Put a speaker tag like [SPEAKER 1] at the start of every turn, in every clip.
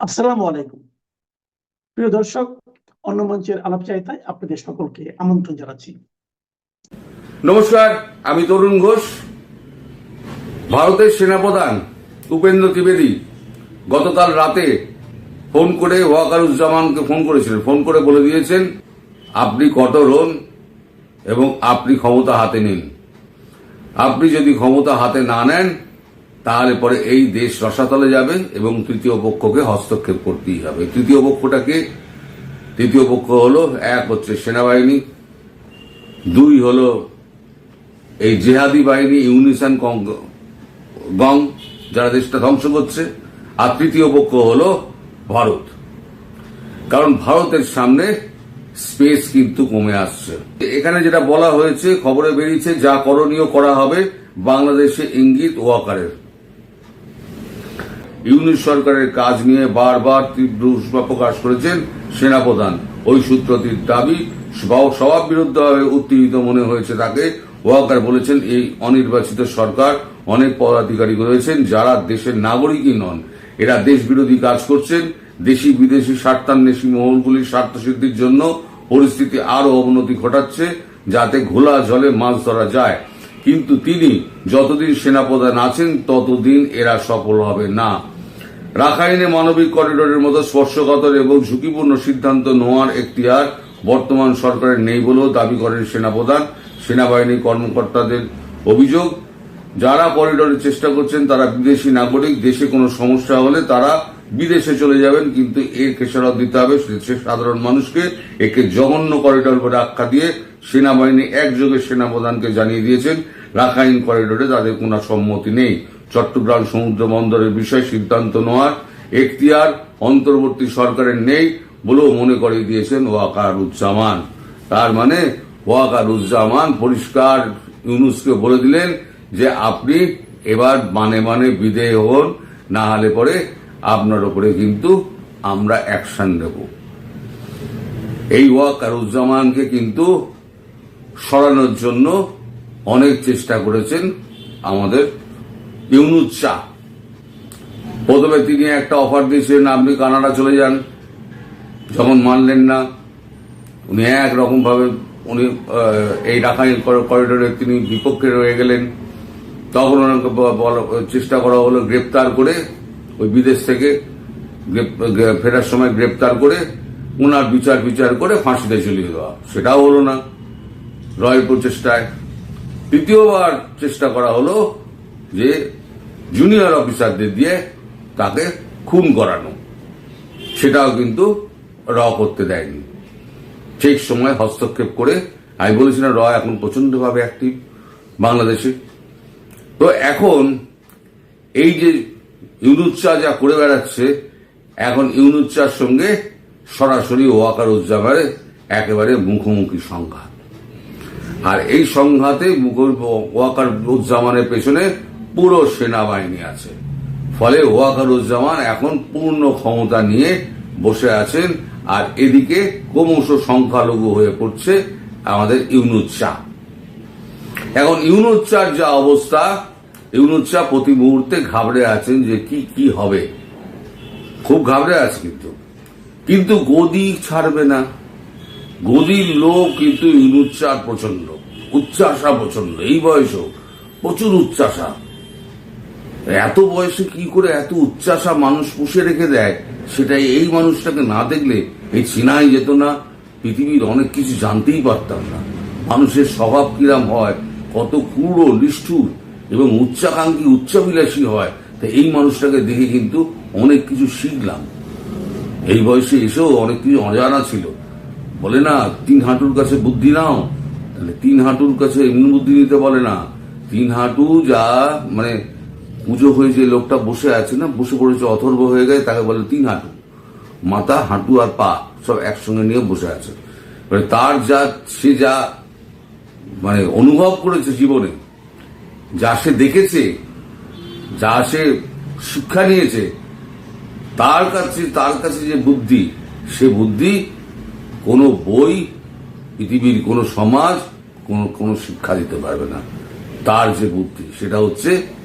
[SPEAKER 1] আসসালামু আলাইকুম। প্রিয় দর্শক, অন্য মঞ্চের আলাপ চাইতায় আপনাদের সকলকে আমন্ত্রণ জানাচ্ছি।
[SPEAKER 2] নমস্কার, আমি তরুণ ঘোষ। ভারতের সেনাপ্রধান উপেন্দ্র ত্রিবেদী গতকাল রাতে ফোন করে ওয়াকারুজ্জামানকে ফোন করেছিলেন। ফোন করে বলে দিয়েছেন, আপনি কঠোর হন এবং আপনি ক্ষমতা হাতে নিন। আপনি যদি ক্ষমতা হাতে না নেন তাহলে পরে এই দেশ রসাতলে যাবে এবং তৃতীয় পক্ষকে হস্তক্ষেপ করতেই হবে। তৃতীয় পক্ষটাকে তৃতীয় পক্ষ হলো, এক হচ্ছে সেনাবাহিনী, দুই হলো এই জেহাদি বাহিনী ইউনিসন গং, যারা দেশটা ধ্বংস করছে। আর তৃতীয় পক্ষ হলো ভারত। কারণ ভারতের সামনে স্পেস কিন্তু কমে আসছে। এখানে যেটা বলা হয়েছে, খবরে বেরিয়েছে, যা করণীয় করা হবে, বাংলাদেশে ইঙ্গিত ওয়াকারের। ইউনিট সরকারের কাজ নিয়ে বারবার তীব্র উষ্মা প্রকাশ করেছেন সেনাপ্রধান। ওই সূত্রটির দাবি স্বভাব বিরুদ্ধভাবে উত্তেজিত মনে হয়েছে তাকে। ওয়াকার বলেছেন, এই অনির্বাচিত সরকার অনেক পদাধিকারী রয়েছেন যারা দেশের নাগরিকই নন। এরা দেশ বিরোধী কাজ করছেন। দেশি বিদেশি স্বার্থান্বেষী মহলগুলির স্বার্থ সিদ্ধির জন্য পরিস্থিতি আরও অবনতি ঘটাচ্ছে যাতে ঘোলা জলে মাছ ধরা যায়। কিন্তু তিনি যতদিন সেনাপ্রধান আছেন, ততদিন এরা সফল হবে না। রাখাইনে মানবিক করিডোরের মতো স্পর্শকাতর এবং ঝুঁকিপূর্ণ সিদ্ধান্ত নেওয়ার এখতিয়ার বর্তমান সরকারের নেই বলেও দাবি করেন সেনাপ্রধান, সেনাবাহিনী কর্মকর্তাদের অভিযোগ। যারা করিডোরের চেষ্টা করছেন, তারা বিদেশি নাগরিক, দেশে কোনো সমস্যা হলে তারা বিদেশে চলে যাবেন, কিন্তু এর খেসারত দিতে হবে সাধারণ মানুষকে। একে জঘন্য করিডোর বলে আখ্যা দিয়ে সেনাবাহিনী একযোগে সেনাপ্রধানকে জানিয়ে দিয়েছেন, রাখাইন করিডোরে তাদের কোনো সম্মতি নেই। চট্টগ্রাম সমুদ্র বন্দরের বিষয়ে সিদ্ধান্ত নেওয়ার এখতিয়ার অন্তর্বর্তী সরকারের নেই বলেও মনে করে দিয়েছেন ওয়াকারুজ্জামান। তার মানে ওয়াকারুজ্জামান পরিষ্কার ইউনুসকে বলে দিলেন যে আপনি এবার মানে মানে বিদেয় হন, না হলে পরে আপনার উপরে কিন্তু আমরা অ্যাকশন নেব। এই ওয়াকারুজ্জামানকে কিন্তু সরানোর জন্য অনেক চেষ্টা করেছেন আমাদের ইউনুস শাহ। প্রথমে তিনি একটা অফার দিয়েছিলেন, আপনি কানাডা চলে যান। যখন মানলেন না, উনি একরকম ভাবে উনি এই রাখাইন করিডোরে তিনি বিপক্ষে রয়ে গেলেন। তখন ওনাকে চেষ্টা করা হলো গ্রেপ্তার করে, ওই বিদেশ থেকে ফেরার সময় গ্রেপ্তার করে ওনার বিচার বিচার করে ফাঁসিতে ঝুলিয়ে দেওয়া। সেটাও হলো না। রয় প্রচেষ্টায় তৃতীয়বার চেষ্টা করা হলো যে জুনিয়র অফিসারদের দিয়ে তাকে খুন করানো। সেটাও কিন্তু র করতে দেয়নি। ঠিক সময় হস্তক্ষেপ করে আমি বলেছিলাম, র এখন প্রচন্ডভাবে অ্যাক্টিভ বাংলাদেশে। তো এখন এই যে ইউনুচ্চা যা করে বেড়াচ্ছে, এখন ইউনুচ্চার সঙ্গে সরাসরি ওয়াকার উজ্জামানের একেবারে মুখোমুখি সংঘাত। আর এই সংঘাতে ওয়াকার উজ্জামানের পেছনে পুরো সেনাবাহিনী আছে। ফলে ওয়াকার উজ্জামান এখন পূর্ণ ক্ষমতা নিয়ে বসে আছেন আর এদিকে ক্রমশ সংখ্যালঘু হয়ে পড়ছে আমাদের ইউনুচ্চা এখন ইউনুচ্চার যা অবস্থা ইউনুচ্চা প্রতি মুহূর্তে ঘাবড়ে আছেন যে কি কি হবে। খুব ঘাবড়ে আছে কিন্তু। কিন্তু গদি ছাড়বে না। গদির লোক কিন্তু ইউনুচ্চার প্রচণ্ড উচ্চাসা প্রচণ্ড এই বয়সেও প্রচুর উচ্চাসা এত বয়সে কি করে এত উচ্চাসা মানুষ পুষে রেখে দেয়? সেটাই এই মানুষটাকে না দেখলে এই চিনাই যেত না। পৃথিবীর অনেক কিছু জানতেই পারতাম না। মানুষের স্বভাব কিরাম হয়, কত কুড়ো, নিষ্ঠুর এবং উচ্চাকাঙ্ক্ষী উচ্চাবিলাসী হয়। তা এই মানুষটাকে দেখে কিন্তু অনেক কিছু শিখলাম। এই বয়সে এসেও অনেক কিছু অজানা ছিল। বলে না, তিন হাঁটুর কাছে বুদ্ধি নাও। তাহলে তিন হাঁটুর কাছে এমনি বুদ্ধি নিতে বলে না। তিন হাঁটু যা মানে পুজো হয়ে যে লোকটা বসে আছে না, বসে পড়েছে, অথর্ব হয়ে গেছে, তাকে বলে তিন হাঁটু। মাথা, হাঁটু আর পা, সব একসঙ্গে নিয়ে বসে আছে। এবারে তার যা, সে যা মানে অনুভব করেছে জীবনে, যা সে দেখেছে, যা সে শিক্ষা নিয়েছে, তার কাছে তার কাছে যে বুদ্ধি, সে বুদ্ধি কোনো বই, পৃথিবীর কোনো সমাজ, কোনো কোনো শিক্ষা দিতে পারবে না। তার যে বুদ্ধি, সেটা হচ্ছে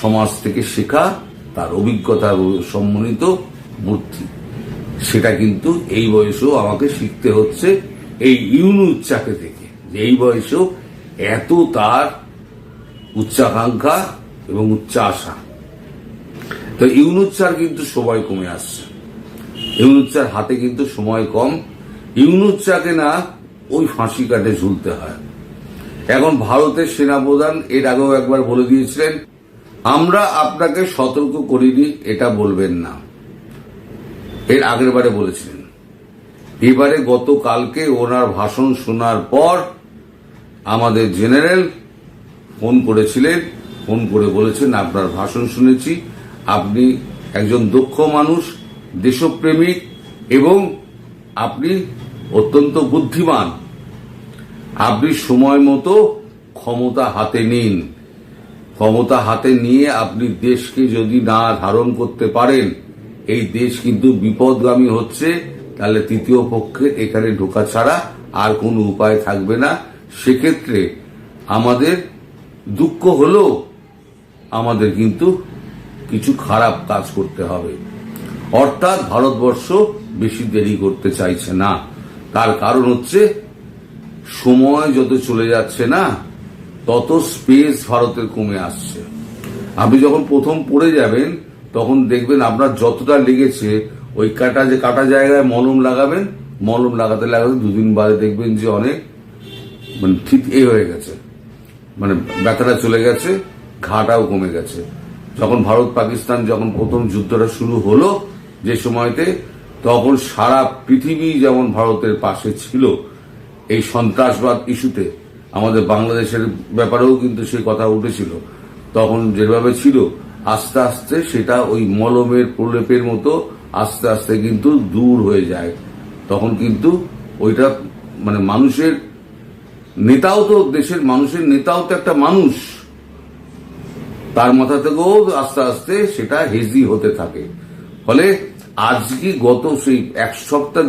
[SPEAKER 2] সমাজ থেকে শেখা, তার অভিজ্ঞতা সম্মানিত বুদ্ধি সেটা কিন্তু এই বয়সেও আমাকে শিখতে হচ্ছে, এই ইউনুচ্চাকে থেকে যে এই বয়সেও এত তার উচ্চাকাঙ্ক্ষা এবং উচ্চাশা। তো ইউনুচ্চার কিন্তু সময় কমে আসছে। ইউনুচ্চার হাতে কিন্তু সময় কম। ইউনুচ্চাকে না ওই ফাঁসি কাটে ঝুলতে হয়। এখন ভারতের সেনাপ্রধান এর আগেও একবার বলে দিয়েছিলেন আমরা আপনাকে সতর্ক করিনি, এটা বলবেন না। এর আগের বারে বলেছিলেন। এবারে গতকালকে ওনার ভাষণ শোনার পর আমাদের জেনারেল ফোন করেছিলেন, ফোন করে বলেছেন, আপনার ভাষণ শুনেছি, আপনি একজন দক্ষ মানুষ, দেশপ্রেমিক, এবং আপনি অত্যন্ত বুদ্ধিমান। আপনি সময় মতো ক্ষমতা হাতে নিন। ক্ষমতা হাতে নিয়ে আপনি দেশকে যদি না ধারণ করতে পারেন, এই দেশ কিন্তু বিপদগামী হচ্ছে, তাহলে তৃতীয় পক্ষের এখানে ঢোকা ছাড়া আর কোনো উপায় থাকবে না। সেক্ষেত্রে আমাদের দুঃখ হলেও আমাদের কিন্তু কিছু খারাপ কাজ করতে হবে। অর্থাৎ ভারতবর্ষ বেশি দেরি করতে চাইছে না। তার কারণ হচ্ছে, সময় যত চলে যাচ্ছে না তত স্পেস ভারতের কমে আসছে। আপনি যখন প্রথম পড়ে যাবেন, তখন দেখবেন আপনার যতটা লেগেছে, ওই কাটা যে কাটা জায়গায় মলম লাগাবেন, মলম লাগাতে লাগাতে দুদিন বাদে দেখবেন যে অনেক মানে ঠিক এ হয়ে গেছে। মানে ব্যথাটা চলে গেছে, ঘাটাও কমে গেছে। যখন ভারত পাকিস্তান যখন প্রথম যুদ্ধটা শুরু হলো যে সময়তে, তখন সারা পৃথিবী যেমন ভারতের পাশে ছিল, এই সন্ত্রাসবাদ ইস্যুতে আমাদের বাংলাদেশের ব্যাপারেও কিন্তু সেই কথা উঠেছিল। তখন যেভাবে ছিল, আস্তে আস্তে সেটা ওই মলমের প্রলেপের মতো আস্তে আস্তে কিন্তু দূর হয়ে যায়। তখন কিন্তু ওইটা মানে মানুষের নেতাও তো দেশের মানুষের নেতাও তো একটা মানুষ। তার মাথা থেকেও আস্তে আস্তে সেটা হেজি হতে থাকে। ফলে আজকে গত সেই এক সপ্তাহ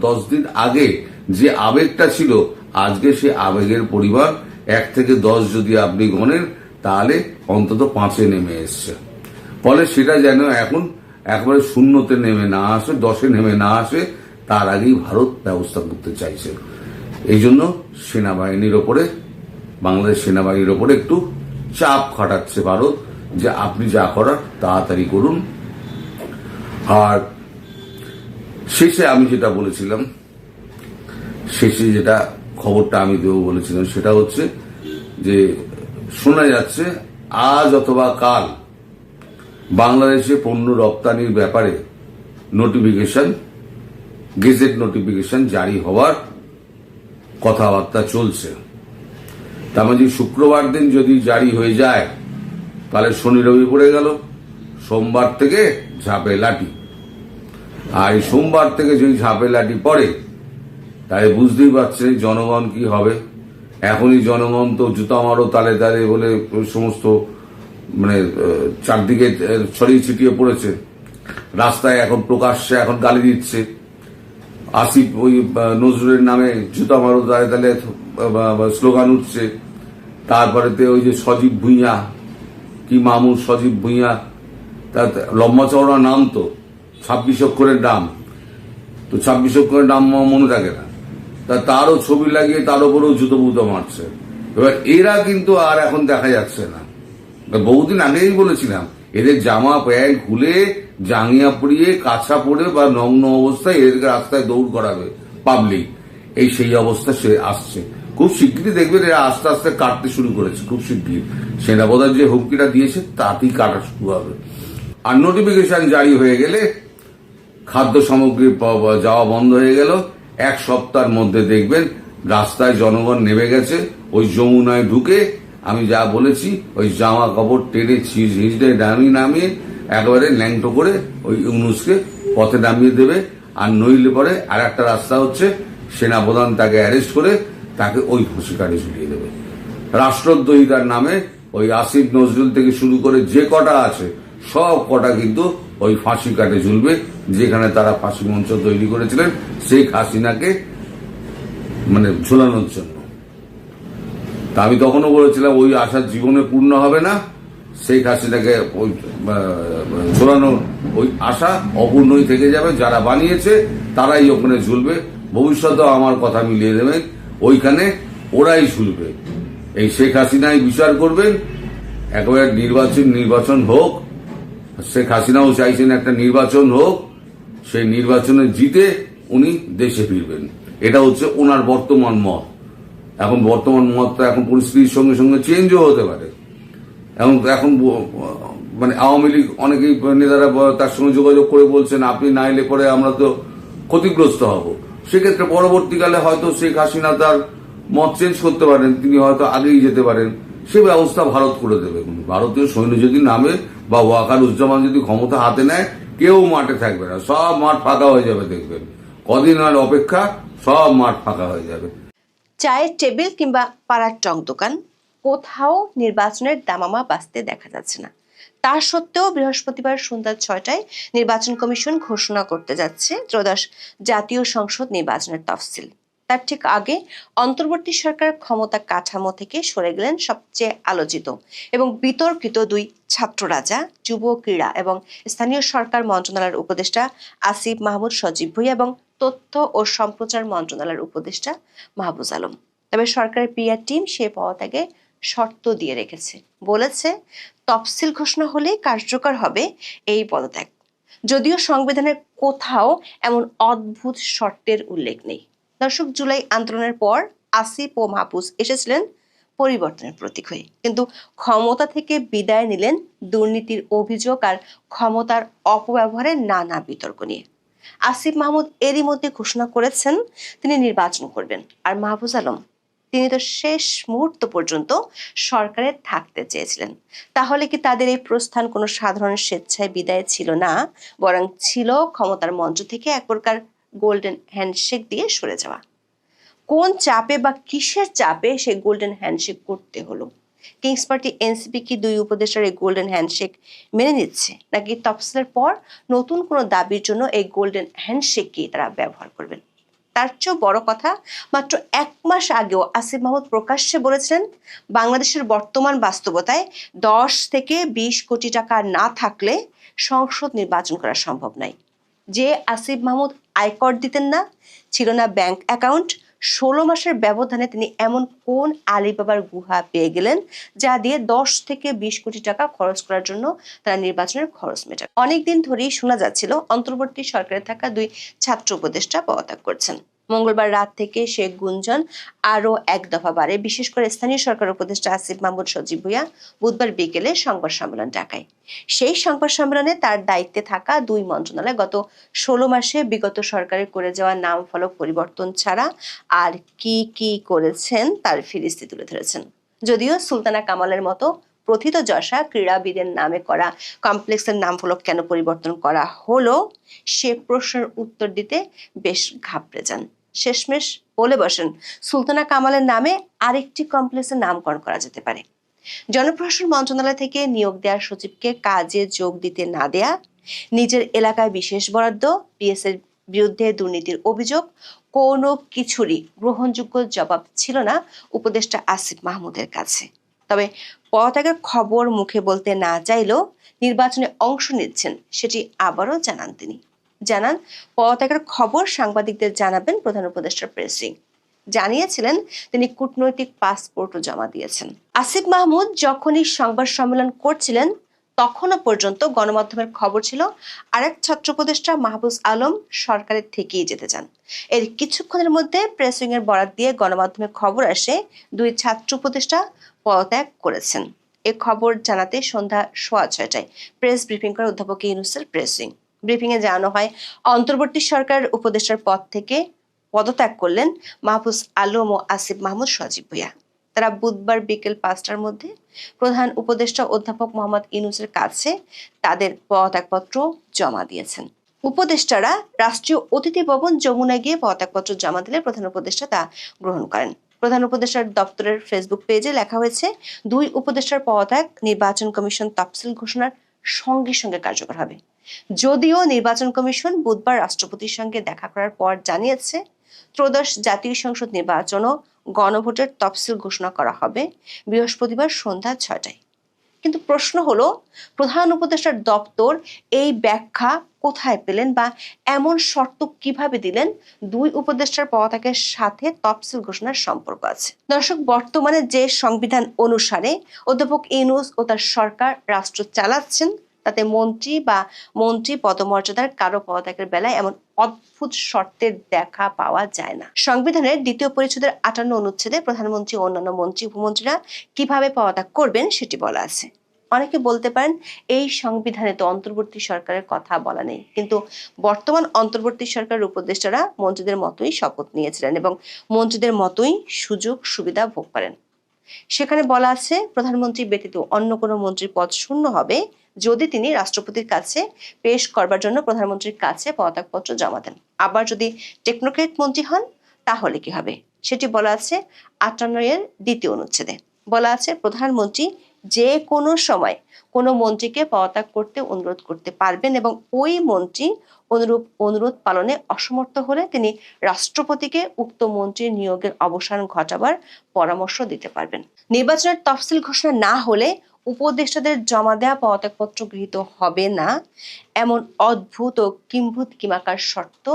[SPEAKER 2] দশ দিন আগে যে আবেগটা ছিল আজকে সে আবেগের পরিবার, এক থেকে দশ যদি আপনি গণেন, তাহলে অন্তত পাঁচে নেমে এসছে। ফলে সেটা যেন এখন একবারে শূন্যতে নেমে না আসে, দশে নেমে না আসে, তার আগেই ভারত ব্যবস্থা করতে চাইছে। এই জন্য সেনাবাহিনীর ওপরে, বাংলাদেশ সেনাবাহিনীর ওপরে একটু চাপ খাটাচ্ছে ভারত, যে আপনি যা করার তাড়াতাড়ি করুন। আর শেষে আমি যেটা বলেছিলাম, শেষে যেটা খবরটা আমি দেবো বলেছিলাম, সেটা হচ্ছে যে শোনা যাচ্ছে আজ অথবা কাল বাংলাদেশে পণ্য রপ্তানির ব্যাপারে নোটিফিকেশন গেজেট নোটিফিকেশন জারি হওয়ার কথাবার্তা চলছে। তার মানে শুক্রবার দিন যদি জারি হয়ে যায়, তাহলে শনি রবি পড়ে গেল, সোমবার থেকে ঝাঁপে লাঠি আর এই সোমবার থেকে যদি ঝাঁপে লাঠি পড়ে তাহলে বুঝতেই পারছে জনগণ কি হবে। এখনই জনগণ তো জুতা মারো, তালে তালে বলে সমস্ত মানে চারদিকে ছড়িয়ে ছিটিয়ে পড়েছে। রাস্তায় এখন প্রকাশ্যে এখন গালি দিচ্ছে। আসিফ ওই নজরুলের নামে জুতা মারো, তালে তালে স্লোগান উঠছে। তারপরেতে ওই যে সজীব ভুঁইয়া, কি মামুন সজীব ভুঁইয়া তার লম্বা চওড়া নাম তো, ছাব্বিশ অক্ষরের নাম। তো ছাব্বিশ অক্ষরের নাম মনে থাকে না। তা তারও ছবি লাগিয়ে তার উপরেও জুতো বুতো মারছে। এবার এরা কিন্তু আর এখন দেখা যাচ্ছে না। বহুদিন আগেই বলেছিলাম, এদের জামা প্যান্ট খুলে জাঙিয়া পরিয়ে কাছা পরে বা নগ্ন অবস্থায় এদেরকে রাস্তায় দৌড় করাবে পাবলিক এই সেই অবস্থা সে আসছে। খুব শিগগিরই দেখবেন এরা আস্তে আস্তে কাটতে শুরু করেছে, খুব শিগগির সেনাপ্রধান যে হুমকিটা দিয়েছে, তাতেই কাটা শুরু হবে। আর নোটিফিকেশন জারি হয়ে গেলে খাদ্য সামগ্রী যাওয়া বন্ধ হয়ে গেল। এক সপ্তাহের মধ্যে দেখবেন রাস্তায় জনগণ নেমে গেছে, ওই যমুনায় ঢুকে আমি যা বলেছি, ওই জামা কাপড় টেনে ছিঁচ হিঁচড়ে নামিয়ে নামিয়ে একেবারে ল্যাংটো করে ওই ইউনুসকে পথে নামিয়ে দেবে। আর নইলে পরে আর একটা রাস্তা হচ্ছে, সেনাপ্রধান তাকে অ্যারেস্ট করে তাকে ওই ফাঁসি কাটে ঝুলিয়ে দেবে। রাষ্ট্রদ্রোহিতার নামে ওই আসিফ নজরুল থেকে শুরু করে যে কটা আছে, সব কটা কিন্তু ওই ফাঁসি কাটে ঝুলবে। যেখানে তারা ফাঁসি মঞ্চ তৈরি করেছিলেন, শেখ হাসিনাকে মানে ঝোলানোর জন্য। তা আমি তখনও বলেছিলাম, ওই আশা জীবনে পূর্ণ হবে না। শেখ হাসিনাকে ওই ঝোলানোর ওই আশা অপূর্ণই থেকে যাবে। যারা বানিয়েছে, তারাই ওখানে ঝুলবে। ভবিষ্যতেও আমার কথা মিলিয়ে দেবেন, ওইখানে ওরাই ঝুলবে। এই শেখ হাসিনাই বিচার করবেন, একেবারে নির্বাচন নির্বাচন হোক। শেখ হাসিনাও চাইছেন একটা নির্বাচন হোক। সেই নির্বাচনে জিতে উনি দেশে ফিরবেন। এটা হচ্ছে ওনার বর্তমান মত। এখন বর্তমান মতটা এখন পরিস্থিতির সঙ্গে সঙ্গে চেঞ্জও হতে পারে। এবং এখন মানে আওয়ামী লীগ অনেকেই নেতারা তার সঙ্গে যোগাযোগ করে বলছেন, আপনি না এলে পরে আমরা তো ক্ষতিগ্রস্ত হব। সেক্ষেত্রে পরবর্তীকালে হয়তো শেখ হাসিনা তার মত চেঞ্জ করতে পারেন, তিনি হয়তো আগেই যেতে পারেন। সে ব্যবস্থা ভারত করে দেবে। ভারতীয় সৈন্য যদি নামে বা ওয়াকার উজ্জামান যদি ক্ষমতা হাতে নেয় কেউ মাঠে থাকবে না। সব মাঠ ফাঁকা হয়ে যাবে, দেখবেন। কদিন আর অপেক্ষা, সব মাঠ ফাঁকা হয়ে যাবে।
[SPEAKER 3] চায়ের টেবিল কিংবা পাড়ার টং দোকান, কোথাও নির্বাচনের দামামা বাঁচতে দেখা যাচ্ছে না। তা সত্ত্বেও বৃহস্পতিবার সন্ধ্যা ছয়টায় নির্বাচন কমিশন ঘোষণা করতে যাচ্ছে ত্রয়োদশ জাতীয় সংসদ নির্বাচনের তফসিল। তার ঠিক আগে অন্তর্বর্তী সরকার ক্ষমতা কাঠামো থেকে সরে গেলেন সবচেয়ে আলোচিত এবং বিতর্কিত দুই ছাত্র রাজা, যুব ক্রীড়া এবং স্থানীয় সরকার মন্ত্রণালয়ের উপদেষ্টা আসিফ মাহমুদ সজীব ভুইয়া এবং তথ্য ও সম্প্রচার মন্ত্রণালয়ের উপদেষ্টা মাহবুজ আলম। তবে সরকারের পিআর টিম সে পদত্যাগে শর্ত দিয়ে রেখেছে। বলেছে, তফসিল ঘোষণা হলে কার্যকর হবে এই পদত্যাগ। যদিও সংবিধানের কোথাও এমন অদ্ভুত শর্তের উল্লেখ নেই। দর্শক জুলাই আন্দোলনের পর আসিফ ও মাহফুজ এসেছিলেন পরিবর্তনের প্রতীক হয়ে। কিন্তু ক্ষমতা থেকে বিদায় নিলেন দুর্নীতির অভিযোগ আর ক্ষমতার অপব্যবহারের নানা বিতর্ক নিয়ে। আসিফ মাহমুদ এরই মধ্যে ঘোষণা করেছেন তিনি নির্বাচন করবেন আর মাহফুজ আলম তিনি তো শেষ মুহূর্ত পর্যন্ত সরকারে থাকতে চেয়েছিলেন। তাহলে কি তাদের এই প্রস্থান কোনো সাধারণ স্বেচ্ছায় বিদায় ছিল না, বরং ছিল ক্ষমতার মঞ্চ থেকে এক প্রকার গোল্ডেন হ্যান্ডশেক দিয়ে সরে যাওয়া। কোন চাপে বা কিসের চাপে সে গোল্ডেন হ্যান্ডশেক করতে হলো? কিংস পার্টি এনসিপি কি দুই উপদেষ্টার এই গোল্ডেন হ্যান্ডশেক মেনে নিচ্ছে? নাকি তফসিলের পর নতুন কোনো দাবির জন্য এই গোল্ডেন হ্যান্ডশেককে তারা ব্যবহার করবেন? তার চেয়েও বড় কথা, মাত্র এক মাস আগেও আসিফ মাহমুদ প্রকাশ্যে বলেছিলেন, বাংলাদেশের বর্তমান বাস্তবতায় দশ থেকে বিশ কোটি টাকা না থাকলে সংসদ নির্বাচন করা সম্ভব নয়। যে আসিফ মাহমুদ আয়কর দিতেন না, ছিল না ব্যাংক অ্যাকাউন্ট। ষোলো মাসের ব্যবধানে তিনি এমন কোন আলিবাবার গুহা পেয়ে গেলেন, যা দিয়ে দশ থেকে বিশ কোটি টাকা খরচ করার জন্য তারা নির্বাচনের খরচ মেটান অনেকদিন ধরেই শোনা যাচ্ছিল, অন্তর্বর্তী সরকারে থাকা দুই ছাত্র উপদেষ্টা পদত্যাগ করছেন। মঙ্গলবার রাত থেকে সে গুঞ্জন আরও এক দফা বাড়ে। বিশেষ করে স্থানীয় সরকার উপদেষ্টা আসিফ মাহমুদ সজীব ভুইয়া বুধবার বিকেলে সংবাদ সম্মেলন ডাকায়। সেই সংবাদ সম্মেলনে তার দায়িত্বে থাকা দুই মন্ত্রণালয় গত ষোলো মাসে বিগত সরকারের করে যাওয়া নাম ফলক পরিবর্তন ছাড়া আর কি কি করেছেন তার ফিরিস্তি তুলে ধরেছেন। যদিও সুলতানা কামালের মতো প্রথিত যশা ক্রীড়াবিদের নামে করা কমপ্লেক্সের নাম ফলক কেন পরিবর্তন করা হলো, সে প্রশ্নের উত্তর দিতে বেশ ঘাবড়ে যান। শেষমেশ বলে বসেন, সুলতানা কামালের নামে আরেকটি কমপ্লেক্সের নামকরণ করা যেতে পারে। জনপ্রশাসন মন্ত্রণালয় থেকে নিয়োগ দেওয়ার সচিবকে কাজে যোগ দিতে না দেয়া, নিজের এলাকায় বিশেষ বরাদ্দ পিএস এর বিরুদ্ধে দুর্নীতির অভিযোগ, কোনো কিছুরই গ্রহণযোগ্য জবাব ছিল না উপদেষ্টা আসিফ মাহমুদের কাছে। তবে পদত্যাগের খবর মুখে বলতে না চাইলেও নির্বাচনে অংশ নিচ্ছেন, সেটি আবারও জানান তিনি। জানান। পদত্যাগের খবর সাংবাদিকদের জানাবেন প্রধান উপদেষ্টার প্রেসিং। জানিয়েছিলেন, তিনি কূটনৈতিক পাসপোর্টও জমা দিয়েছেন। আসিফ মাহমুদ যখনই সংবাদ সম্মেলন করছিলেন, তখনও পর্যন্ত গণমাধ্যমের খবর ছিল, আরেক ছাত্র উপদেষ্টা মাহবুজ আলম সরকারের থেকেই যেতে চান। এর কিছুক্ষণের মধ্যে প্রেসিং এর বরাত দিয়ে গণমাধ্যমে খবর আসে দুই ছাত্র উপদেষ্টা পদত্যাগ করেছেন। এ খবর জানাতে সন্ধ্যা সোয়া ছয়টায় প্রেস ব্রিফিং করে অধ্যাপক ইউনুসের প্রেসিং ব্রিফিং এ জানানো হয়, অন্তর্বর্তী সরকার উপদেষ্টার পদ থেকে পদত্যাগ করলেন মাহফুজ আলম ও আসিফ মাহমুদ সজীব ভুইয়া। তারা বুধবার বিকেল পাঁচটার মধ্যে প্রধান উপদেষ্টা অধ্যাপক মোহাম্মদ ইনুসের কাছে তাদের পদত্যাগপত্র জমা দিয়েছেন। উপদেষ্টারা রাষ্ট্রীয় অতিথি ভবন যমুনায় গিয়ে পদত্যাগপত্র জমা দিলে প্রধান উপদেষ্টা তা গ্রহণ করেন। প্রধান উপদেষ্টার দপ্তরের ফেসবুক পেজে লেখা হয়েছে, দুই উপদেষ্টার পদত্যাগ নির্বাচন কমিশন তফসিল ঘোষণার সঙ্গে সঙ্গে কার্যকর হবে। যদিও নির্বাচন কমিশন বুধবার রাষ্ট্রপতির সঙ্গে দেখা করার পর জানিয়েছে, ত্রয়োদশ জাতীয় সংসদ নির্বাচন ও গণভোটের তফসিল ঘোষণা করা হবে বৃহস্পতিবার সন্ধ্যা ছয়টায়। কিন্তু প্রশ্ন হলো, প্রধান উপদেষ্টার দপ্তর এই ব্যাখ্যা কোথায় পেলেন বা এমন শর্ত কীভাবে দিলেন? দুই উপদেষ্টার পদত্যাগের সাথে তফসিল ঘোষণার সম্পর্ক আছে। দর্শক, বর্তমানে যে সংবিধান অনুসারে অধ্যাপক ইনুস ও তার সরকার রাষ্ট্র চালাচ্ছেন তাতে মন্ত্রী বা মন্ত্রী পদমর্যাদার কারও পদত্যাগের বেলায় এমন অদ্ভুত শর্তের দেখা পাওয়া যায় না। সংবিধানের দ্বিতীয় পরিচ্ছেদের আটান্ন অনুচ্ছেদে প্রধানমন্ত্রী অন্যান্য মন্ত্রী, উপমন্ত্রীরা কীভাবে পদত্যাগ করবেন সেটি বলা আছে। অনেকে বলতে পারেন, এই সংবিধানে তো অন্তর্বর্তী সরকারের কথা বলা নেই। কিন্তু বর্তমান অন্তর্বর্তী সরকারের উপদেষ্টারা মন্ত্রীদের মতোই শপথ নিয়েছিলেন এবং মন্ত্রীদের মতোই সুযোগ সুবিধা ভোগ করেন। সেখানে বলা আছে, প্রধানমন্ত্রী ব্যতীত অন্য কোনো মন্ত্রীর পদ শূন্য হবে যদি তিনি রাষ্ট্রপতির কাছে পেশ করবার জন্য প্রধানমন্ত্রীর কাছে পদত্যাগপত্র জমা দেন। আবার যদি টেকনোক্রেট মন্ত্রী হন, তাহলে কি হবে? সেটি বলা আছে আটান্ন এর দ্বিতীয় অনুচ্ছেদে। বলা আছে প্রধানমন্ত্রী যে কোনো সময় কোনো মন্ত্রীকে পদত্যাগ করতে অনুরোধ করতে পারবেন এবং ওই মন্ত্রী অনুরূপ অনুরোধ পালনে অসমর্থ হলে তিনি রাষ্ট্রপতিকে উক্ত মন্ত্রীর নিয়োগের অবসান ঘটাবার পরামর্শ দিতে পারবেন। নির্বাচনের তফসিল ঘোষণা না হলে উপদেষ্টাদের জমা দেওয়া পদত্যাগপত্র গৃহীত হবে না। এমন অদ্ভুত ও কিম্ভূত কিমাকার শর্ত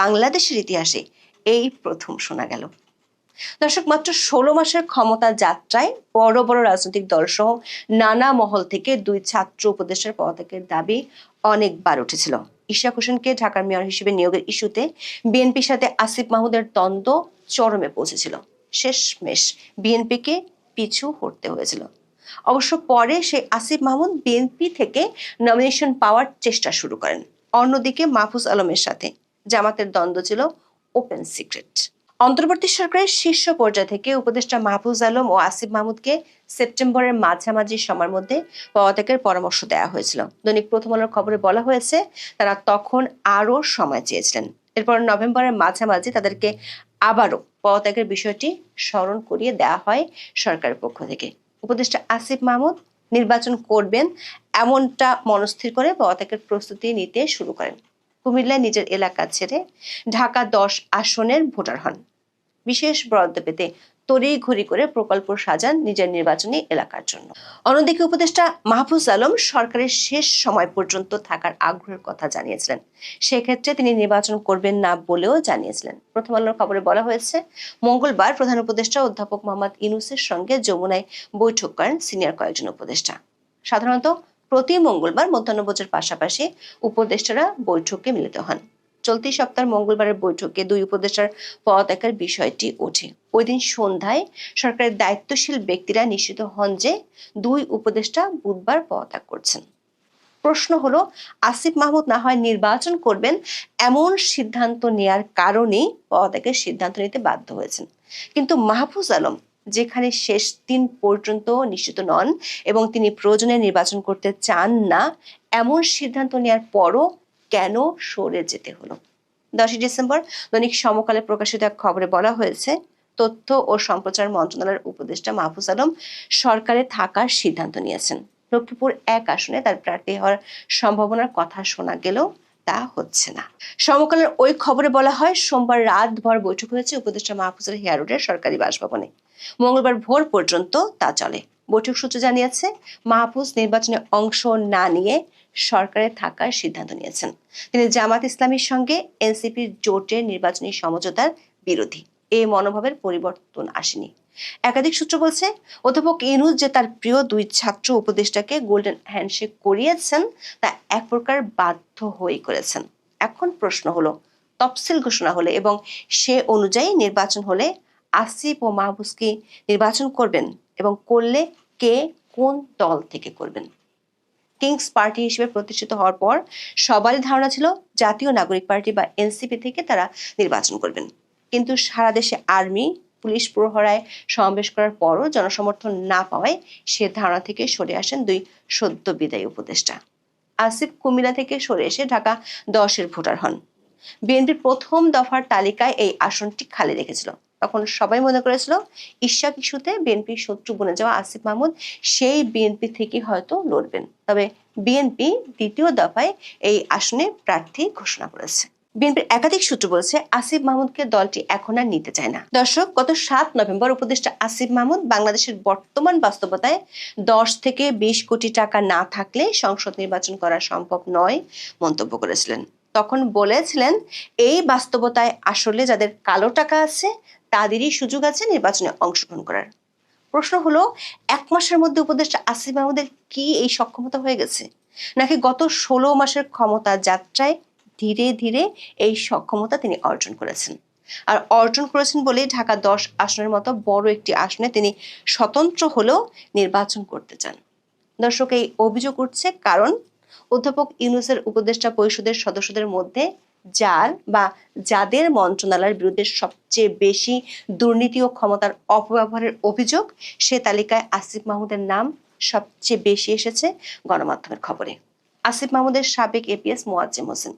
[SPEAKER 3] বাংলাদেশের ইতিহাসে এই প্রথম শোনা গেল। দর্শক, মাত্র ষোলো মাসের ক্ষমতা যাত্রায় বড় বড় রাজনৈতিক দল সহ নানা মহল থেকে দুই ছাত্র উপদেষ্টার পদত্যাগের দাবি অনেকবার উঠেছিল। ইশাক হোসেনকে ঢাকার মেয়র হিসেবে নিয়োগের ইস্যুতে বিএনপির সাথে আসিফ মাহমুদের দ্বন্দ্ব চরমে পৌঁছেছিল। শেষমেশ বিএনপিকে পিছু হটতে হয়েছিল। অবশ্য পরে সেই আসিফ মাহমুদ বিএনপি থেকে নমিনেশন পাওয়ার চেষ্টা শুরু করেন। অন্যদিকে মাহফুজ আলমের সাথে জামাতের দ্বন্দ্ব ছিল ওপেন সিক্রেট অন্তর্বর্তী সরকারের শীর্ষ পর্যায় থেকে উপদেষ্টা মাহফুজ আলম ও আসিফ মাহমুদকে সেপ্টেম্বরের মাঝামাঝি সময়ের মধ্যে পদত্যাগের পরামর্শ দেওয়া হয়েছিল। দৈনিক প্রথম আলোর খবরে বলা হয়েছে, তারা তখন আরও সময় চেয়েছিলেন। এরপর নভেম্বরের মাঝামাঝি তাদেরকে আবারও পদত্যাগের বিষয়টি স্মরণ করিয়ে দেওয়া হয় সরকারের পক্ষ থেকে। উপদেষ্টা আসিফ মাহমুদ নির্বাচন করবেন এমনটা মনস্থির করে পদত্যাগের প্রস্তুতি নিতে শুরু করেন। কুমিল্লায় নিজের এলাকা ছেড়ে ঢাকা দশ আসনের ভোটার হন। বিশেষ বরাদ্দ পেতে তড়ি ঘড়ি করে প্রকল্প সাজান নিজের নির্বাচনী এলাকার জন্য। অন্যদিকে উপদেষ্টা মাহফুজ আলম সরকারের শেষ সময় পর্যন্ত থাকার আগ্রহের কথা জানিয়েছিলেন। সেক্ষেত্রে তিনি নির্বাচন করবেন না বলেও জানিয়েছিলেন। প্রথম আলোর খবরে বলা হয়েছে, মঙ্গলবার প্রধান উপদেষ্টা অধ্যাপক মোহাম্মদ ইনুসের সঙ্গে যমুনায় বৈঠক করেন সিনিয়র কয়েকজন উপদেষ্টা। সাধারণত প্রতি মঙ্গলবার মধ্যাহ্নভোজের পাশাপাশি উপদেষ্টারা বৈঠকে মিলিত হন। চলতি সপ্তাহের মঙ্গলবারের বৈঠকে দুই উপদেষ্টার পদত্যাগের বিষয়টি ওঠে। ওই দিন সন্ধ্যায় সরকারের দায়িত্বশীল ব্যক্তিরা নিশ্চিত হন যে দুই উপদেষ্টা বুধবার পদত্যাগ করছেন। প্রশ্ন হলো, আসিফ মাহমুদ না হয় নির্বাচন করবেন এমন সিদ্ধান্ত নেয়ার কারণেই পদত্যাগের সিদ্ধান্ত নিতে বাধ্য হয়েছেন। কিন্তু মাহফুজ আলম যেখানে শেষ দিন পর্যন্ত নিশ্চিত নন এবং তিনি প্রয়োজনে নির্বাচন করতে চান না, এমন সিদ্ধান্ত নেওয়ার পরও কেন সরে যেতে হলো? দশই ডিসেম্বর দৈনিক সমকালে প্রকাশিত এক খবরে বলা হয়েছে, তথ্য ও সম্প্রচার মন্ত্রণালয়ের উপদেষ্টা মাহফুজ আলম সরকারে থাকার সিদ্ধান্ত নিয়েছেন। লক্ষ্মীপুর এক আসনে তার প্রার্থী হওয়ার সম্ভাবনার কথা শোনা গেলেও তা হচ্ছে না। সমকালের ওই খবরে বলা হয়, সোমবার রাতভর বৈঠক হয়েছে উপদেষ্টা মাহফুজের হেয়ার রোডের সরকারি বাসভবনে। মঙ্গলবার ভোর পর্যন্ত তা চলে। বৈঠক সূত্র জানিয়েছে, মাহফুজ নির্বাচনে অংশ না নিয়ে সরকারে থাকার সিদ্ধান্ত নিয়েছেন। তিনি জামাত ইসলামীর সঙ্গে এনসিপির জোটের নির্বাচনী সমঝোতার বিরোধী। এই মনোভাবের পরিবর্তন আসেনি। একাধিক সূত্র বলছে, অধ্যাপক ইনুজ যে তার প্রিয় দুই ছাত্র উপদেষ্টাকে গোল্ডেন হ্যান্ডশেক করিয়েছেন, তা এক প্রকার বাধ্য হয়ে করেছেন। এখন প্রশ্ন হলো, তফসিল ঘোষণা হলে এবং সে অনুযায়ী নির্বাচন হলে আসিফ ও মাহবুজ কি নির্বাচন করবেন এবং করলে কে কোন দল থেকে করবেন? কিংস পার্টি হিসেবে প্রতিষ্ঠিত হওয়ার পর সবারই ধারণা ছিল জাতীয় নাগরিক পার্টি বা এনসিপি থেকে তারা নির্বাচন করবেন। কিন্তু সারা দেশে আর্মি, পুলিশ প্রহরায় সমাবেশ করার পরও জনসমর্থন না পাওয়ায় সে ধারণা থেকে সরে আসেন দুই সদ্য বিদায়ী উপদেষ্টা। আসিফ কুমিল্লা থেকে সরে এসে ঢাকা দশের ভোটার হন। বিএনপির প্রথম দফার তালিকায় এই আসনটি খালি রেখেছিল। তখন সবাই মনে করেছিল ইশাক ইস্যুতে বিএনপির শত্রু বনে যাওয়া আসিফ মাহমুদ, সেই বিএনপি থেকে হয়তো লড়বেন। তবে বিএনপি দ্বিতীয় দফায় এই আসনে প্রার্থী ঘোষণা করেছে। বিএনপির একাধিক সূত্র বলছে, আসিফ মাহমুদকে দলটি এখন আর নিতে চায় না। দর্শক, গত সাত নভেম্বর উপদেষ্টা আসিফ মাহমুদ বাংলাদেশের বর্তমান বাস্তবতায় দশ থেকে বিশ কোটি টাকা না থাকলে সংসদ নির্বাচন করা সম্ভব নয় মন্তব্য করেছিলেন। তখন বলেছিলেন, এই বাস্তবতায় আসলে যাদের কালো টাকা আছে তাদেরই সুযোগ আছে নির্বাচনে অংশগ্রহণ করার। প্রশ্ন হলো, এক মাসের মধ্যে উপদেষ্টা আসিফ মাহমুদের কি এই সক্ষমতা হয়ে গেছে? নাকি গত ষোলো মাসের ক্ষমতা যাত্রায় ধীরে ধীরে এই সক্ষমতা তিনি অর্জন করেছেন? আর অর্জন করেছেন বলেই ঢাকা দশ আসনের মতো বড় একটি আসনে তিনি স্বতন্ত্র হলেও নির্বাচন করতে চান। দর্শক, এই অভিযোগ উঠছে কারণ অধ্যাপক ইউনুসের উপদেষ্টা পরিষদের সদস্যদের মধ্যে যার বা যাদের মন্ত্রণালয়ের বিরুদ্ধে সবচেয়ে বেশি দুর্নীতি ও ক্ষমতার অপব্যবহারের অভিযোগ, সে তালিকায় আসিফ মাহমুদের নাম সবচেয়ে বেশি এসেছে গণমাধ্যমের খবরে। আসিফ মাহমুদের সাবেক এপিএস মোয়াজ্জেম হোসেন।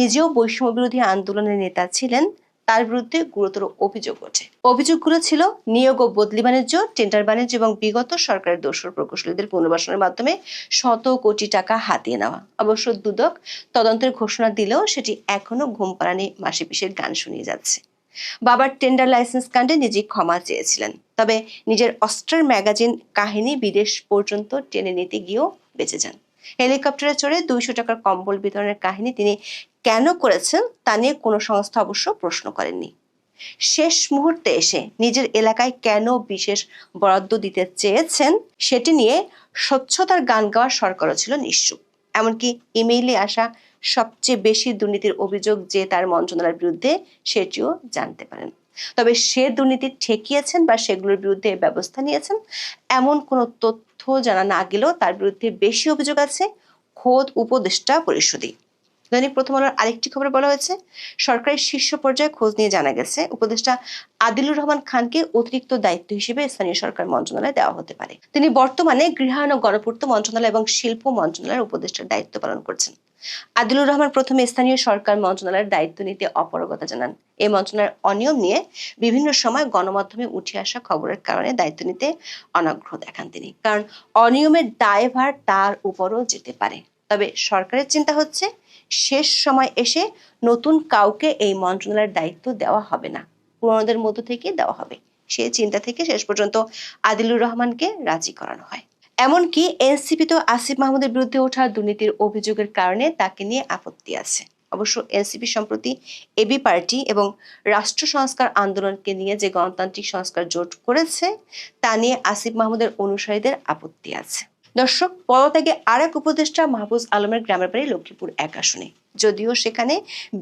[SPEAKER 3] নিজেও বৈষম্য বিরোধী আন্দোলনের নেতা ছিলেন। তার বিরুদ্ধে গুরুতর অভিযোগ ওঠে। অভিযোগগুলো ছিল নিয়োগ ও বদলি বাণিজ্য টেন্ডার বাণিজ্য এবং বিগত সরকারের দোষর প্রকৌশলীদের পুনর্বাসনের মাধ্যমে শত কোটি টাকা হাতিয়ে নেওয়া। অবশ্য দুদক তদন্তের ঘোষণা দিলেও সেটি এখনও ঘুম পাড়ানি মাসি পিসের গান শুনিয়ে যাচ্ছে। বাবার টেন্ডার লাইসেন্স কাণ্ডে নিজে ক্ষমা চেয়েছিলেন। তবে নিজের অস্ট্রার ম্যাগাজিন কাহিনী বিদেশ পর্যন্ত টেনে নিতে গিয়েও বেঁচে যান। হেলিকপ্টারে চড়ে দুইশো টাকার কম্বল বিতরণের কাহিনী তিনি কেন করেছেন তা নিয়ে কোনো সংস্থা অবশ্য প্রশ্ন করেননি। শেষ মুহূর্তে এসে নিজের এলাকায় কেন বিশেষ বরাদ্দ দিতে চেয়েছেন সেটি নিয়ে স্বচ্ছতার গান গাওয়া সরকারও ছিল নিশ্চুপ। এমনকি ইমেইলে আসা সবচেয়ে বেশি দুর্নীতির অভিযোগ যে তার মন্ত্রণালয়ের বিরুদ্ধে সেটিও জানতে পারেন। তবে সে দুর্নীতি ঠেকিয়েছেন বা সেগুলোর বিরুদ্ধে ব্যবস্থা নিয়েছেন এমন কোনো তথ্য জানা না গেলেও তার বিরুদ্ধে বেশি অভিযোগ আছে। খোদ উপদেষ্টা পরিষদই। দৈনিক প্রথম আলোর আরেকটি খবরে বলা হয়েছে সরকারের শীর্ষ পর্যায়ে খোঁজ নিয়ে জানা গেছে, উপদেষ্টা আদিলুর রহমান খানকে অতিরিক্ত দায়িত্ব হিসেবে স্থানীয় সরকার মন্ত্রণালয়ে দেওয়া হতে পারে। তিনি বর্তমানে গৃহায়ণ গণপূর্ত মন্ত্রণালয় এবং শিল্প মন্ত্রণালয়ের উপদেষ্টার দায়িত্ব পালন করছেন। আদিলুর রহমান প্রথমে স্থানীয় সরকার মন্ত্রণালয়ের দায়িত্ব নিতে অপারগতা জানান। এই মন্ত্রণালয়ের অনিয়ম নিয়ে বিভিন্ন সময় গণমাধ্যমে উঠে আসা খবরের কারণে দায়িত্ব নিতে অনাগ্রহ দেখান তিনি, কারণ অনিয়মের দায়ভার তার উপরও যেতে পারে। তবে সরকারের চিন্তা হচ্ছে শেষ সময় এসে নতুন কাউকে এই মন্ত্রণালয়ের দায়িত্ব দেওয়া হবে না। পুরনোদের মধ্য থেকে দেওয়া হবে। সে চিন্তা থেকে শেষ পর্যন্ত আদিলুর রহমানকে রাজি করানো হয়। এমনকি এনসিপি তো আসিফ মাহমুদের বিরুদ্ধে ওঠা দুর্নীতির অভিযোগের কারণে তাকে নিয়ে আপত্তি আছে। অবশ্য এনসিপি সম্প্রতি এবি পার্টি এবং রাষ্ট্র সংস্কার আন্দোলনকে নিয়ে যে গণতান্ত্রিক সংস্কার জোট করেছে, তা নিয়ে আসিফ মাহমুদের অনুসারীদের আপত্তি আছে। দর্শক পদত্যাগে আর এক উপদেষ্টা মাহবুজ আলমের গ্রামের বাড়ি লক্ষ্মীপুর এক আসনে। যদিও সেখানে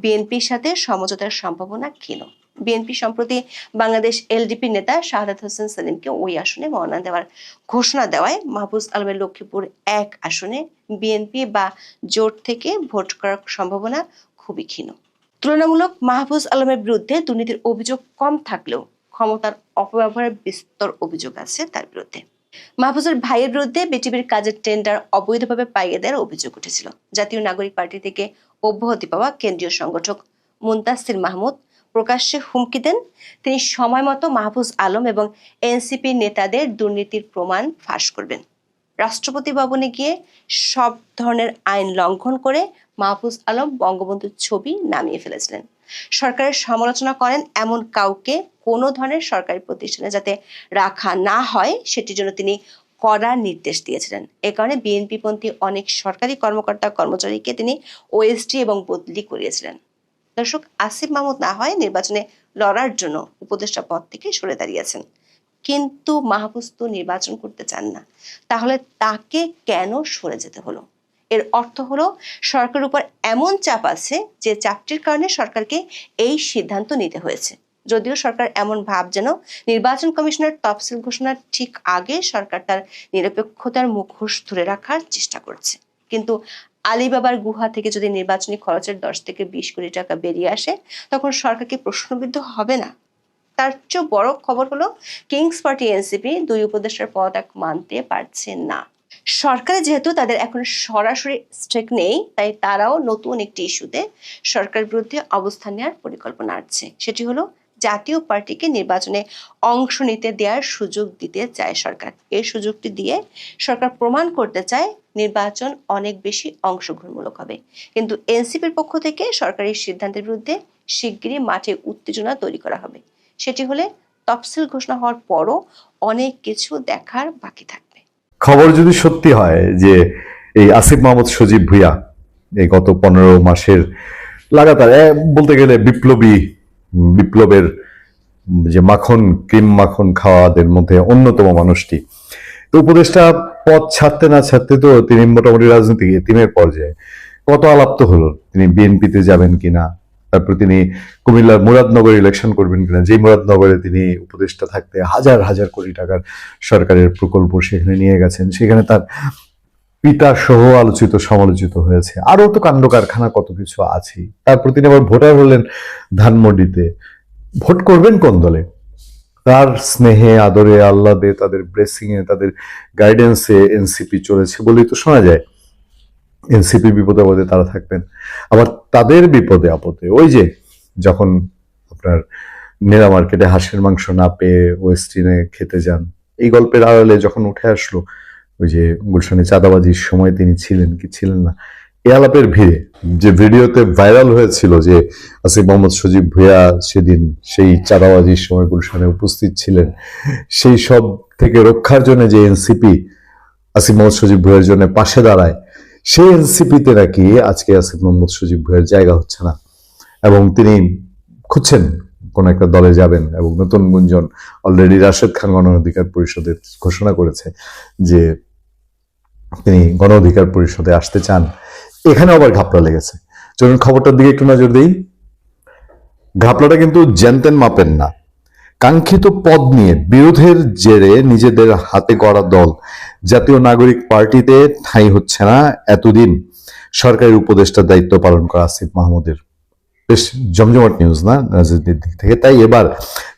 [SPEAKER 3] বিএনপির সাথে সমঝোতার সম্ভাবনা ক্ষীণ। বিএনপি সম্প্রতি বাংলাদেশ এলডিপি নেতা শাহাদাত হোসেন সেলিমকে ওই আসনে মনোনয়ন দেওয়ার ঘোষণা দেওয়ায় মাহবুজ আলমের লক্ষ্মীপুর এক আসনে বিএনপি বা জোট থেকে ভোট করার সম্ভাবনা খুবই ক্ষীণ। তুলনামূলক মাহবুজ আলমের বিরুদ্ধে দুর্নীতির অভিযোগ কম থাকলেও ক্ষমতার অপব্যবহারের বিস্তর অভিযোগ আছে তার বিরুদ্ধে। মাহফুজের ভাইয়ের বিরুদ্ধে বিটিভির কাজের টেন্ডার অবৈধভাবে পাইয়ে দেওয়ার অভিযোগ উঠেছিল। জাতীয় নাগরিক পার্টি থেকে অব্যাহতি পাওয়া কেন্দ্রীয় সংগঠক মুন্তাসির মাহমুদ প্রকাশ্যে হুমকি দেন। তিনি সময় মতো মাহফুজ আলম এবং এনসিপি নেতাদের দুর্নীতির প্রমাণ ফাঁস করবেন। রাষ্ট্রপতি ভবনে গিয়ে সব ধরনের আইন লঙ্ঘন করে মাহফুজ আলম বঙ্গবন্ধুর ছবি নামিয়ে ফেলেছিলেন। সরকারের সমালোচনা করেন এমন কাউকে কোনো ধরনের সরকারি প্রতিষ্ঠানে যাতে রাখা না হয়, সেটির জন্য তিনি কড়া নির্দেশ দিয়েছিলেন। এ কারণে বিএনপি পন্থী অনেক সরকারি কর্মকর্তা, কর্মচারীকে তিনি ওএসডি এবং বদলি করিয়েছিলেন। দর্শক, আসিফ মাহমুদ না হয় নির্বাচনে লড়ার জন্য উপদেষ্টা পদ থেকে সরে দাঁড়িয়েছেন। কিন্তু মাহফুজ তো নির্বাচন করতে চান না। তাহলে তাকে কেন সরে যেতে হলো? এর অর্থ হলো সরকারের উপর এমন চাপ আছে যে চাপটির কারণে সরকারকে এই সিদ্ধান্ত নিতে হয়েছে। যদিও সরকার এমন ভাব যেন নির্বাচন কমিশনের তফসিল ঘোষণার ঠিক আগে সরকার তার নিরপেক্ষতার মুখোশ ধরে রাখার চেষ্টা করছে। কিন্তু আলিবাবার গুহা থেকে যদি নির্বাচনী খরচের দশ থেকে বিশ কোটি টাকা বেরিয়ে আসে, তখন সরকারকে প্রশ্নবিদ্ধ হবে না? তার চেয়েও বড় খবর হলো, কিংস পার্টি এনসিপি দুই উপদেষ্টার পদ এক মানতে পারছে না। সরকারে যেহেতু তাদের এখন সরাসরি স্ট্রেক নেই, তাই তারাও নতুন একটি ইস্যুতে সরকারের বিরুদ্ধে অবস্থান নেওয়ার পরিকল্পনা আছে সেটি হলো জাতীয় পার্টিকে নির্বাচনে অংশ নিতে দেওয়ার সুযোগ দিতে চায় সরকার। এই সুযোগটি দিয়ে সরকার প্রমাণ করতে চায় নির্বাচন অনেক বেশি অংশগ্রহণমূলক হবে। কিন্তু এনসিপির পক্ষ থেকে সরকারি সিদ্ধান্তের বিরুদ্ধে শিগগিরই মাঠে উত্তেজনা তৈরি করা হবে। সেটি হলে তফসিল ঘোষণা হওয়ার পরও অনেক কিছু দেখার বাকি থাকবে
[SPEAKER 4] খবর যদি সত্যি হয় যে এই আসিফ মাহমুদ সজীব ভুইয়া এই গত পনেরো মাসের লাগাতার বলতে গেলে বিপ্লবী, বিপ্লবের যে মাখন, ক্রিম মাখন খাওয়াদের মধ্যে অন্যতম মানুষটি। তো উপদেশটা পথ ছাড়তে না ছাড়তে তো তিনি মোটামুটি রাজনৈতিক এতিমের পর্যায়ে কত আলাপ তো হলো, তিনি বিএনপিতে যাবেন কিনা তারপর তিনি কুমিল্লার মুরাদনগর ইলেকশন করবেন কিনা যে মুরাদনগরে তিনি উপদেষ্টা থাকতে হাজার হাজার কোটি টাকার সরকারের প্রকল্প সেখানে নিয়ে গেছেন। সেখানে তার পিতা সহ আলোচিত, সমালোচিত হয়েছে। আরও তো কাণ্ড কারখানা কত কিছু আছে তারপর তিনি আবার ভোটার হলেন ধানমন্ডিতে। ভোট করবেন কোন দলে? তার স্নেহে, আদরে, আহ্লাদে, তাদের ব্লেসিং এ তাদের গাইডেন্সে এনসিপি চলেছে বলেই তো শোনা যায়। এনসিপি বিপদে আপদে তারা থাকবেন আবার তাদের বিপদে আপদে ওই যে যখন আপনার নেরা মার্কেটে হাঁসের মাংস না পেয়ে ওয়েস্টিনে খেতে যান, এই গল্পের আড়ালে যখন উঠে আসলো, ওই যে গুলশানে চাঁদাবাজির সময় তিনি ছিলেন কি ছিলেন না, এ আলাপের ভিড়ে যে ভিডিওতে ভাইরাল হয়েছিল যে আসিফ মোহাম্মদ সজীব ভুয়া সেদিন সেই চাঁদাবাজির সময় গুলশানে উপস্থিত ছিলেন, সেই সব থেকে রক্ষার জন্য যে এনসিপি আসিফ মোহাম্মদ সজীব ভুয়ের জন্য পাশে দাঁড়ায় সেই এনসিপিতে নাকি আজকে আসিফ মোহাম্মদ সজীব ভুয়ের জায়গা হচ্ছে না। এবং তিনি খুঁজছেন কোন একটা দলে যাবেন এবং নতুন গুঞ্জন অলরেডি রাশেদ খান গণ অধিকার পরিষদে ঘোষণা করেছে যে তিনি গণ অধিকার পরিষদে আসতে চান। এখানে আবার ঘাপলা লেগেছে। চলুন খবরটার দিকে একটু নজর দিই। ঘাপলাটা কিন্তু জ্যানতেন মাপেন না। কাঙ্ক্ষিত পদ নিয়ে বিরোধের জেরে নিজেদের হাতে গড়া দল জাতীয় নাগরিক পার্টিতে ঠাঁই হচ্ছে না এতদিন। সরকারি উপদেষ্টার দায়িত্ব পালন করা আসিফ মাহমুদের। বেশ জমজমাট নিউজ না রাজনীতির দিক থেকে? তাই এবার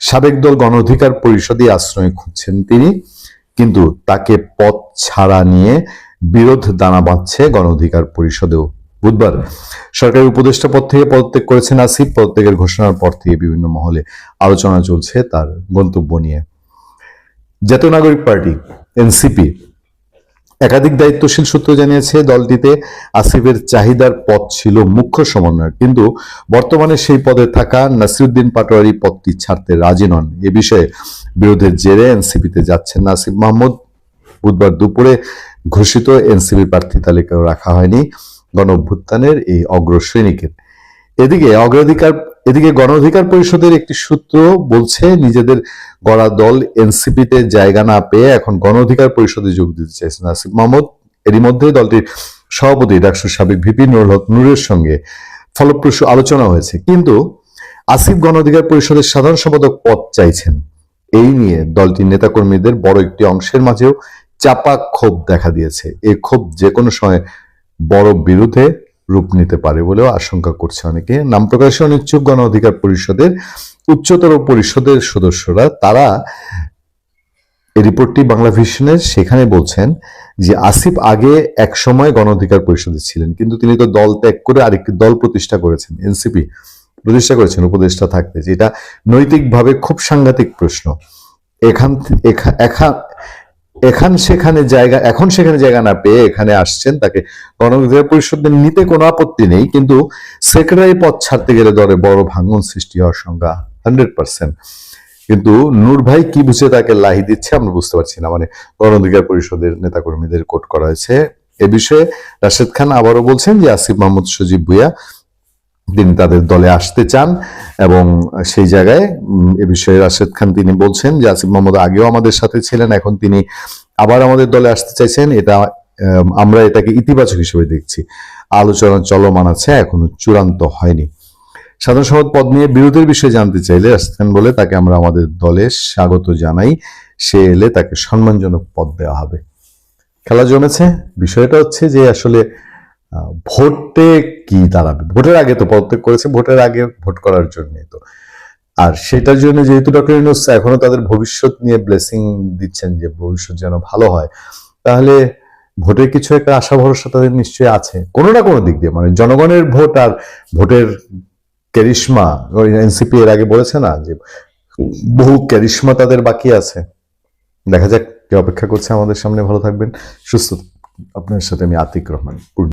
[SPEAKER 4] সাবেক দল গণ অধিকার পরিষদে আশ্রয় খুঁজছেন তিনি। কিন্তু তাকে পথ ছাড়া নিয়ে বিরোধ দানা বাঁধছে গণ অধিকার পরিষদেও। বুধবার সরকারি উপদেষ্টা পদ থেকে পদত্যাগ করেছেন আসিফ। পদত্যাগের ঘোষণার পর থেকে বিভিন্ন মহলে আলোচনা চলছে তার গন্তব্য নিয়ে। জাতীয় নাগরিক পার্টি, এনসিপি একাধিক দায়িত্বশীল সূত্র জানিয়েছে, দলটিতে আসিফের চাহিদার পদ ছিল মুখ্য সমন্বয়ক। কিন্তু বর্তমানে সেই পদে থাকা নাসিরুদ্দিন পাটোয়ারি পদটি ছাড়তে রাজি নন। এ বিষয়ে বিরোধের জেরে এনসিপিতে যাচ্ছেন না আসিফ মাহমুদ। বুধবার দুপুরে ঘোষিত এনসিপি প্রার্থী তালিকাও রাখা হয়নি। গণ অভ্যুত্থানের এই অগ্রশ্রেণীকে এদিকে অগ্রাধিকার এদিকে গণ অধিকার পরিষদের একটি সূত্র বলছে, নিজেদের গড়া দল এনসিপিতে জায়গা না পেয়ে এখন গণ অধিকার পরিষদে যোগ দিতে চাইছেন আসিফ মাহমুদ। এরই মধ্যে দলটির সভাপতি ডাক্তার সাবেক ভিপি নুরুল হক নূরের সঙ্গে ফলপ্রসূ আলোচনা হয়েছে। কিন্তু আসিফ গণ অধিকার পরিষদের সাধারণ সম্পাদক পদ চাইছেন। এই নিয়ে দলটির নেতাকর্মীদের বড় একটি অংশের মাঝেও চাপা ক্ষোভ দেখা দিয়েছে। এই ক্ষোভ যে কোনো সময় বড় বিরোধে রূপ নিতে পারে বলেও আশঙ্কা করছে অনেকে। নাম প্রকাশে অনিচ্ছুক গণ অধিকার পরিষদের, উচ্চতর পরিষদের সদস্যরা। তারা রিপোর্টটি বাংলা ভিশনের সেখানে বলছেন যে, আসিফ আগে এক সময় গণ অধিকার পরিষদে ছিলেন, কিন্তু তিনি তো দল ত্যাগ করে আরেকটি দল প্রতিষ্ঠা করেছেন, এনসিপি প্রতিষ্ঠা করেছেন, উপদেষ্টা থাকতে। যেটা নৈতিকভাবে খুব সাংঘাতিক প্রশ্ন। এখান এখা- এখান সেখানে জায়গা, এখন সেখানে জায়গা না পেয়ে এখানে আসছেন, তাকে গণ অধিকার পরিষদের নিতে কোনো আপত্তি নেই, কিন্তু সেক্রেটারি পদ ছাড়তে গেলে দলে বড় ভাঙন সৃষ্টি হওয়ার সংখ্যা হান্ড্রেড পার্সেন্ট। কিন্তু নূর ভাই কি বুঝে তাকে লাহি দিচ্ছে আমরা বুঝতে পারছি না মানে গণ অধিকার পরিষদের নেতাকর্মীদের কোট করা হয়েছে। এ বিষয়ে রাশেদ খান আবারও বলছেন যে আসিফ মাহমুদ সজীব ভুইয়া তিনি তাদের দলে আসতে চান এবং সেই জায়গায় এ বিষয়ে রাশেদ খান তিনি বলছেন যে আসিফ মাহমুদ আগেও আমাদের সাথে ছিলেন, এখন তিনি আবার আমাদের দলে আসতে চাইছেন। এটা আমরা এটাকে ইতিবাচক হিসেবে দেখছি। আলোচনা চলমান আছে, এখনও চূড়ান্ত হয়নি। সাধারণ সম্পাদক পদ নিয়ে বিরোধের বিষয়ে জানতে চাইলে রাশেদ বলে, তাকে আমরা আমাদের দলে স্বাগত জানাই। সে এলে তাকে সম্মানজনক পদ দেওয়া হবে। খেলা জমেছে। বিষয়টা হচ্ছে যে আসলে ভোটে কি দাঁড়াবে? ভোটের আগে তো পদত্যাগ করেছে, ভোটের আগে ভোট করার জন্য তো। আর সেটার জন্য যেহেতু ডক্টর ইউনুস এখনও তাদের ভবিষ্যৎ নিয়ে ব্লেসিং দিচ্ছেন যে ভবিষ্যৎ যেন ভালো হয়, তাহলে ভোটের কিছু একটা আশা ভরসা তাদের নিশ্চয়ই আছে। কোনো না কোনো দিক দিয়ে মানে জনগণের ভোট আর ভোটের ক্যারিশমা এনসিপি এর আগে বলেছে না যে বহু ক্যারিশমা তাদের বাকি আছে। দেখা যাক কে অপেক্ষা করছে আমাদের সামনে। ভালো থাকবেন, সুস্থ আপনার সাথে আমি আতিক রহমান।